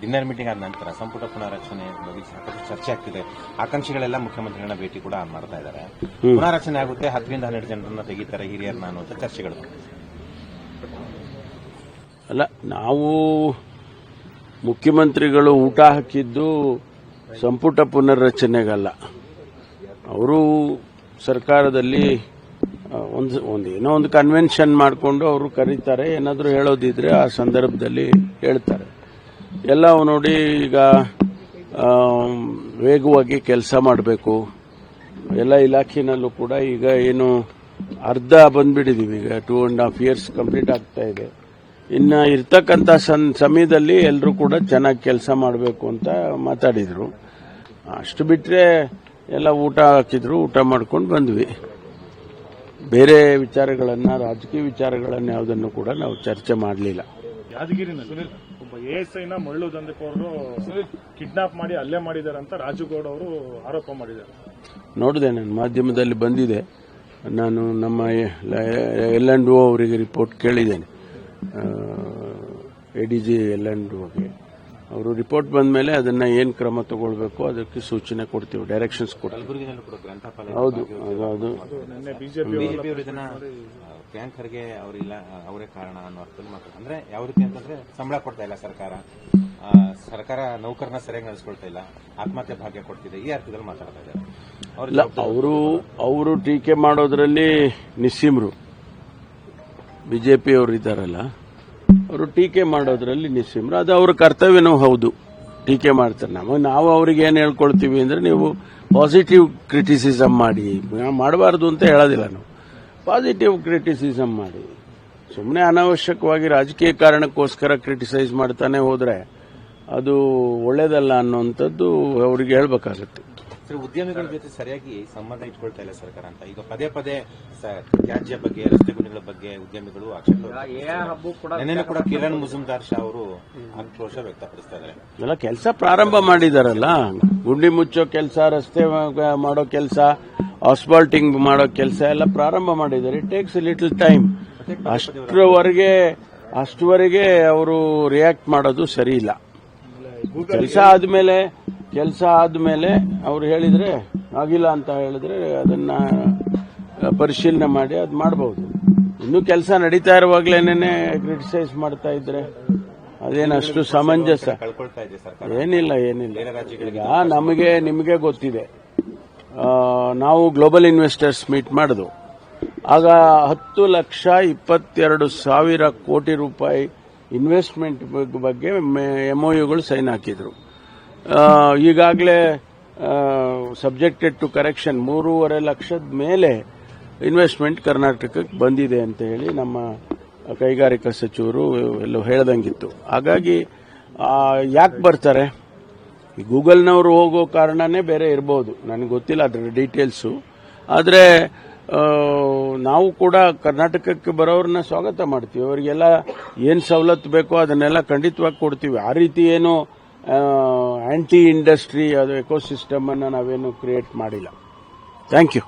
Dinner meeting ಆದ ನಂತರ ಸಂಪುಟ ಪುನಾರಚನೆ ಬಗ್ಗೆ ಸಾಕಷ್ಟು ಚರ್ಚೆ ಆಗ್ತಿದೆ. ಆಕಾಂಕ್ಷಿಗಳೆಲ್ಲ ಮುಖ್ಯಮಂತ್ರಿಗಳನ್ನ ಭೇಟಿ ಕೂಡ ಮಾಡ್ತಾ ಇದ್ದಾರೆ. ಪುನಾರಚನೆ ಆಗುತ್ತೆ ಹತ್ತರಿಂದ ಹನ್ನೆರಡು ಜನರನ್ನ ತೆಗಿತಾರೆ ಹಿರಿಯರನ್ನ ಅನ್ನುವಂಥ ಚರ್ಚೆಗಳು. ಅಲ್ಲ ನಾವು ಮುಖ್ಯಮಂತ್ರಿಗಳು ಊಟ ಹಾಕಿದ್ದು ಸಂಪುಟ ಪುನರ್ರಚನೆಗಲ್ಲ. ಅವರು ಸರ್ಕಾರದಲ್ಲಿ ಒಂದು ಒಂದು ಏನೋ ಒಂದು ಕನ್ವೆನ್ಷನ್ ಮಾಡಿಕೊಂಡು ಅವರು ಕರೀತಾರೆ ಏನಾದರೂ ಹೇಳೋದಿದ್ರೆ ಆ ಸಂದರ್ಭದಲ್ಲಿ ಹೇಳ್ತಾರೆ. ಎಲ್ಲ ನೋಡಿ ಈಗ ವೇಗವಾಗಿ ಕೆಲಸ ಮಾಡಬೇಕು. ಎಲ್ಲ ಇಲಾಖೆನಲ್ಲೂ ಕೂಡ ಈಗ ಏನು ಅರ್ಧ ಬಂದ್ಬಿಟ್ಟಿದೀವಿ. ಈಗ two and half years complete ಆಗ್ತಾ ಇದೆ. ಇನ್ನು ಇರ್ತಕ್ಕಂಥ ಸನ್ ಸಮಯದಲ್ಲಿ ಎಲ್ಲರೂ ಕೂಡ ಚೆನ್ನಾಗಿ ಕೆಲಸ ಮಾಡಬೇಕು ಅಂತ ಮಾತಾಡಿದ್ರು. ಅಷ್ಟು ಬಿಟ್ಟರೆ ಎಲ್ಲ ಊಟ ಹಾಕಿದ್ರು, ಊಟ ಮಾಡ್ಕೊಂಡು ಬಂದ್ವಿ. ಬೇರೆ ವಿಚಾರಗಳನ್ನು, ರಾಜಕೀಯ ವಿಚಾರಗಳನ್ನು ಯಾವುದನ್ನು ಕೂಡ ನಾವು ಚರ್ಚೆ ಮಾಡಲಿಲ್ಲ. ಯಾದಗಿರಿನಲ್ಲಿ ನ ಮರಳು ದಂಧೆಕೋರರು ಕಿಡ್ನಾಪ್ ಮಾಡಿ ಹಲ್ಲೆ ಮಾಡಿದ್ದಾರೆ ಅಂತ ರಾಜುಗೌಡ ಅವರು ಆರೋಪ ಮಾಡಿದ್ದಾರೆ. ನೋಡಿದೆ ನಾನು ಮಾಧ್ಯಮದಲ್ಲಿ ಬಂದಿದೆ. ನಾನು ನಮ್ಮ ಎಲ್ ಅಂಡ್ ಓ ಅವರಿಗೆ ರಿಪೋರ್ಟ್ ಕೇಳಿದ್ದೇನೆ. A D G L and ಓಗೆ ಅವರು ರಿಪೋರ್ಟ್ ಬಂದ ಮೇಲೆ ಅದನ್ನ ಏನು ಕ್ರಮ ತಗೊಳ್ಬೇಕು ಅದಕ್ಕೆ ಸೂಚನೆ ಕೊಡ್ತೀವಿ ಡೈರೆಕ್ಷನ್ಸ್ ಕೊಡ್ತೀವಿ. ಕಲಬುರಗಿನಲ್ಲೂ ಕೂಡ ಗ್ರಂಥಪಾಲ ಹೌದು ಅದು ಬ್ಯಾಂಕರ್ಗೆ ಅವರಿಲ್ಲ ಅವರೇ ಕಾರಣ ಅನ್ನೋ ಅರ್ಥದಲ್ಲಿ ಮಾತಾಡ್ತಾರೆ. ಅಂದ್ರೆ ಯಾವ ರೀತಿ ಅಂತಂದ್ರೆ ಸಂಬಳ ಕೊಡ್ತಾ ಇಲ್ಲ ಸರ್ಕಾರ. ಆ, ಸರ್ಕಾರ ನೌಕರನ ಸರಿಯಾಗಿ ನಡೆಸ್ಕೊಳ್ತಾ ಇಲ್ಲ ಆತ್ಮಹತ್ಯೆ ಭಾಗ್ಯ ಕೊಡ್ತಿದೆ ಈ ಅರ್ಥದಲ್ಲಿ ಮಾತಾಡ್ತಾ ಇದ್ದಾರೆ. ಅವರು ಅವರು ಟೀಕೆ ಮಾಡೋದ್ರಲ್ಲಿ ನಿಸ್ಸೀಮ್ರು. ಬಿಜೆಪಿ ಅವರು ಇದ್ದಾರಲ್ಲ ಅವರು ಟೀಕೆ ಮಾಡೋದ್ರಲ್ಲಿ ನಿಸ್ಸೀಮ್ರ. ಅದು ಅವ್ರ ಕರ್ತವ್ಯನೂ ಹೌದು. ಟೀಕೆ ಮಾಡ್ತಾರೆ. ನಾವು ನಾವು ಅವ್ರಿಗೆ ಏನು ಹೇಳ್ಕೊಳ್ತೀವಿ ಅಂದ್ರೆ ನೀವು ಪಾಸಿಟಿವ್ ಕ್ರಿಟಿಸಿಸಮ್ ಮಾಡಿ. ಮಾಡಬಾರ್ದು ಅಂತ ಹೇಳೋದಿಲ್ಲ ನಾವು. ಪಾಸಿಟಿವ್ ಕ್ರಿಟಿಸಿಸಮ್ ಮಾಡಿ. ಸುಮ್ಮನೆ ಅನಾವಶ್ಯಕವಾಗಿ ರಾಜಕೀಯ ಕಾರಣಕ್ಕೋಸ್ಕರ ಕ್ರಿಟಿಸೈಸ್ ಮಾಡ್ತಾನೆ ಹೋದರೆ ಅದು ಒಳ್ಳೇದಲ್ಲ ಅನ್ನೋಂಥದ್ದು ಅವರಿಗೆ ಹೇಳ್ಬೇಕಾಗತ್ತೆ. ಸರ್ ಉದ್ಯಮಿಗಳ ಜೊತೆ ಸರಿಯಾಗಿ ಸಂಬಂಧ ಇಟ್ಕೊಳ್ತಾ ಇಲ್ಲ ಸರ್ಕಾರ ಅಂತ. ಈಗ ಪದೇ ಪದೇ ತ್ಯಾಜ್ಯ ಬಗ್ಗೆ ರಸ್ತೆ ಗುಂಡಿಗಳ ಬಗ್ಗೆ ಉದ್ಯಮಿಗಳು ಆಕ್ಷೇಪ ನಿನ್ನೆ ಕೂಡ ಕಿರಣ್ ಮುಜುಮ್ದಾರ್ ಶಾ ಅವರು ಆಕ್ರೋಶ ವ್ಯಕ್ತಪಡಿಸ್ತಾ ಇದ್ದಾರೆ. ಎಲ್ಲ ಕೆಲಸ ಪ್ರಾರಂಭ ಮಾಡಿದಾರಲ್ಲ? ಗುಂಡಿ ಮುಚ್ಚೋ ಕೆಲಸ ರಸ್ತೆ ಮಾಡೋ ಕೆಲಸ ಆಸ್ಫಾಲ್ಟಿಂಗ್ ಮಾಡೋ ಕೆಲಸ ಎಲ್ಲ ಪ್ರಾರಂಭ ಮಾಡಿದ್ದಾರೆ. ಇಟ್ ಟೇಕ್ಸ್ ಲಿಟಲ್ ಟೈಮ್ ಅಷ್ಟರವರೆಗೆ ಅಷ್ಟುವರೆಗೆ ಅವರು ರಿಯಾಕ್ಟ್ ಮಾಡೋದು ಸರಿ ಇಲ್ಲ. ಕೆಲಸ ಆದ್ಮೇಲೆ ಕೆಲಸ ಆದ್ಮೇಲೆ ಅವ್ರು ಹೇಳಿದ್ರೆ, ಆಗಿಲ್ಲ ಅಂತ ಹೇಳಿದ್ರೆ ಅದನ್ನ ಪರಿಶೀಲನೆ ಮಾಡಿ ಅದು ಮಾಡಬಹುದು ಇನ್ನು ಕೆಲಸ ನಡೀತಾ ಇರುವಾಗ್ಲೇನೆ ಕ್ರಿಟಿಸೈಸ್ ಮಾಡ್ತಾ ಇದ್ರೆ ಅದೇನಷ್ಟು ಸಮಂಜಸ? ಏನಿಲ್ಲ ಏನಿಲ್ಲ. ಈಗ ನಮಗೆ, ನಿಮಗೆ ಗೊತ್ತಿದೆ. ನಾವು ಗ್ಲೋಬಲ್ ಇನ್ವೆಸ್ಟರ್ಸ್ ಮೀಟ್ ಮಾಡಿದ್ವು ಆಗ ಹತ್ತು ಲಕ್ಷ ಇಪ್ಪತ್ತೆರಡು ಸಾವಿರ ಕೋಟಿ ರೂಪಾಯಿ ಇನ್ವೆಸ್ಟ್ಮೆಂಟ್ ಬಗ್ಗೆ ಎಂಒಯುಗಳು ಸೈನ್ ಹಾಕಿದ್ರು. ಈಗಾಗಲೇ ಸಬ್ಜೆಕ್ಟೆಡ್ ಟು ಕರೆಕ್ಷನ್ ಮೂರುವರೆ ಲಕ್ಷದ ಮೇಲೆ ಇನ್ವೆಸ್ಟ್ಮೆಂಟ್ ಕರ್ನಾಟಕಕ್ಕೆ ಬಂದಿದೆ ಅಂತ ಹೇಳಿ ನಮ್ಮ ಕೈಗಾರಿಕಾ ಸಚಿವರು ಎಲ್ಲೋ ಹೇಳ್ದಂಗಿತ್ತು. ಹಾಗಾಗಿ ಯಾಕೆ ಬರ್ತಾರೆ? ಗೂಗಲ್ನವರು ಹೋಗೋ ಕಾರಣನೇ ಬೇರೆ ಇರಬಹುದು ನನಗೆ ಗೊತ್ತಿಲ್ಲ ಅದರ ಡೀಟೇಲ್ಸು. ಆದರೆ ನಾವು ಕೂಡ ಕರ್ನಾಟಕಕ್ಕೆ ಬರೋರನ್ನ ಸ್ವಾಗತ ಮಾಡ್ತೀವಿ. ಅವರಿಗೆಲ್ಲ ಏನು ಸವಲತ್ತು ಬೇಕೋ ಅದನ್ನೆಲ್ಲ ಖಂಡಿತವಾಗಿ ಕೊಡ್ತೀವಿ. ಆ ರೀತಿ ಏನು ಆಂಟಿ ಇಂಡಸ್ಟ್ರಿ ಅದು ಎಕೋಸಿಸ್ಟಮ್ ಅನ್ನು ನಾವೇನು ಕ್ರಿಯೇಟ್ ಮಾಡಿಲ್ಲ. Thank you